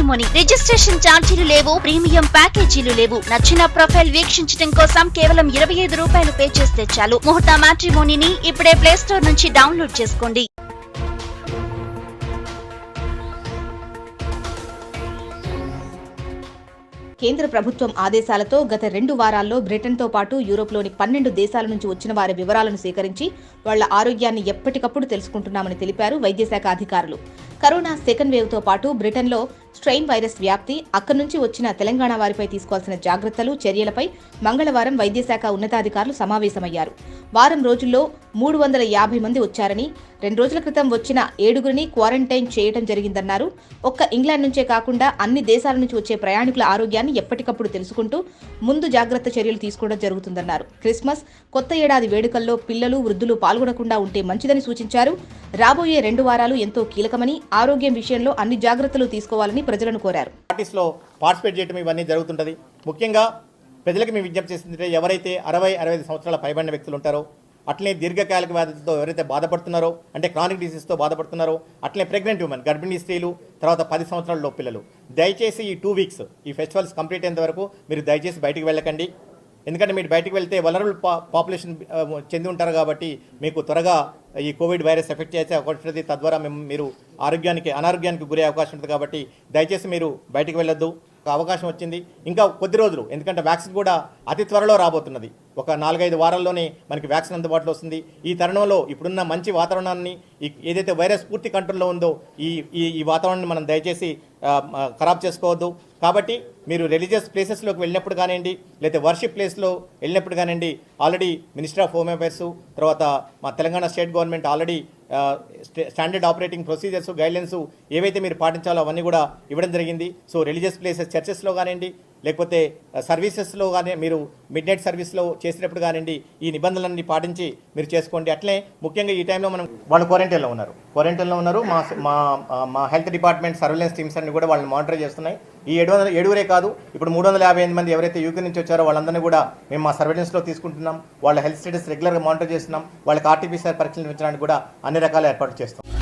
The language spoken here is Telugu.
మ్యాట్రిమోని రిజిస్ట్రేషన్ ఛార్జీలు లేవు ప్రీమియం ప్యాకేజీలు లేవు. నచ్చిన ప్రొఫైల్ వీక్షించడం కోసం కేవలం ఇరవై ఐదు రూపాయలు పే చేస్తే చాలు. ముహూర్త మ్యాట్రిమోనిని ఇప్పుడే ప్లే స్టోర్ నుంచి డౌన్లోడ్ చేసుకోండి. కేంద్ర ప్రభుత్వం ఆదేశాలతో గత రెండు వారాల్లో బ్రిటన్తో పాటు యూరోప్లోని పన్నెండు దేశాల నుంచి వచ్చిన వారి వివరాలను సేకరించి వాళ్ళ ఆరోగ్యాన్ని ఎప్పటికప్పుడు తెలుసుకుంటున్నామని తెలిపారు వైద్యశాఖ అధికారులు. కరోనా సెకండ్ వేవ్తో పాటు బ్రిటన్లో స్ట్రెయిన్ వైరస్ వ్యాప్తి అక్కడి నుంచి వచ్చిన తెలంగాణ వారిపై తీసుకోవాల్సిన జాగ్రత్తలు చర్యలపై మంగళవారం వైద్యశాఖ ఉన్నతాధికారులు సమావేశమయ్యారు. వారం రోజుల్లో మూడు వందల యాభై మంది వచ్చారని రెండు రోజుల క్రితం వచ్చిన ఏడుగురిని క్వారంటైన్ చేయడం జరిగిందన్నారు. ఒక్క ఇంగ్లాండ్ నుంచే కాకుండా అన్ని దేశాల నుంచి వచ్చే ప్రయాణికుల ఆరోగ్యాన్ని ఎప్పటికప్పుడు తెలుసుకుంటూ ముందు జాగ్రత్త చర్యలు తీసుకోవడం జరుగుతుందన్నారు. క్రిస్మస్ కొత్త ఏడాది వేడుకల్లో పిల్లలు వృద్ధులు పాల్గొనకుండా ఉంటే మంచిదని సూచించారు. రాబోయే రెండు వారాలు ఎంతో కీలకమని ఆరోగ్యం విషయంలో అన్ని జాగ్రత్తలు తీసుకోవాలని ప్రజలను కోరారు. పార్టీస్లో పార్టిసిపేట్ చేయడం ఇవన్నీ జరుగుతుంటుంది. ముఖ్యంగా ప్రజలకు మేము విజ్ఞప్తి చేస్తుంటే ఎవరైతే అరవై అరవై ఐదు సంవత్సరాల పైబడిన వ్యక్తులు ఉంటారో అట్లనే దీర్ఘకాలిక వ్యాధులతో ఎవరైతే బాధపడుతున్నారో అంటే క్రానిక్ డిసీజ్తో బాధపడుతున్నారో అట్లనే ప్రెగ్నెంట్ ఉమెన్ గర్భిణీ స్త్రీలు తర్వాత పది సంవత్సరాల పిల్లలు దయచేసి ఈ టూ వీక్స్ ఈ ఫెస్టివల్స్ కంప్లీట్ అయ్యేంత వరకు మీరు దయచేసి బయటికి వెళ్ళకండి. ఎందుకంటే మీరు బయటికి వెళ్తే వలరబుల్ పాపులేషన్ చెంది ఉంటారు కాబట్టి మీకు త్వరగా ఈ కోవిడ్ వైరస్ ఎఫెక్ట్ చేసే అవకాశం ఉంటుంది తద్వారా మేము మీరు ఆరోగ్యానికి అనారోగ్యానికి గురే అవకాశం ఉంటుంది కాబట్టి దయచేసి మీరు బయటికి వెళ్ళొద్దు. అవకాశం వచ్చింది. ఇంకా కొద్ది రోజులు ఎందుకంటే వ్యాక్సిన్ కూడా అతి త్వరలో రాబోతున్నది. ఒక నాలుగైదు వారాల్లోనే మనకి వ్యాక్సిన్ అందుబాటులో వస్తుంది. ఈ తరుణంలో ఇప్పుడున్న మంచి వాతావరణాన్ని ఏదైతే వైరస్ పూర్తి కంట్రోల్లో ఉందో ఈ ఈ ఈ వాతావరణాన్ని మనం దయచేసి ఖరాబ్ చేసుకోవద్దు. కాబట్టి మీరు రిలీజియస్ ప్లేసెస్లోకి వెళ్ళినప్పుడు కానివ్వండి లేకపోతే వర్షిప్ ప్లేస్లో వెళ్ళినప్పుడు కానివ్వండి already minister of home affairs తర్వాత మా Telangana state government already standard operating procedures guidelines ఏవైతే మీరు పాటించాలో అవన్నీ కూడా ఇవ్వడం జరిగింది. సో రిలీజియస్ ప్లేసెస్ చర్చెస్లో కానివ్వండి లేకపోతే సర్వీసెస్లో కానీ మీరు మిడ్ నైట్ సర్వీస్లో చేసినప్పుడు కానివ్వండి ఈ నిబంధనలన్నీ పాటించి మీరు చేసుకోండి. అట్లే ముఖ్యంగా ఈ టైంలో మనం వాళ్ళు క్వారంటైన్లో ఉన్నారు. క్వారంటైన్లో ఉన్నారు. మా మా మా హెల్త్ డిపార్ట్మెంట్ సర్వేలెన్స్ టీమ్స్ అన్ని కూడా వాళ్ళని మానిటర్ చేస్తున్నాయి. ఈ ఏడు వందల ఏడుగురే కాదు ఇప్పుడు మూడు వందల యాభై ఎనిమిది మంది ఎవరైతే యూకే నుంచి వచ్చారో వాళ్ళందరినీ కూడా మేము మా సర్వేలెన్స్లో తీసుకుంటున్నాం. వాళ్ళ హెల్త్ స్టేటస్ రెగ్యులర్గా మానిటర్ చేస్తున్నాం. వాళ్ళకి ఆర్టీపీసీఆర్ పరీక్షలు నిర్వహించడానికి కూడా అన్ని రకాల ఏర్పాటు చేస్తాం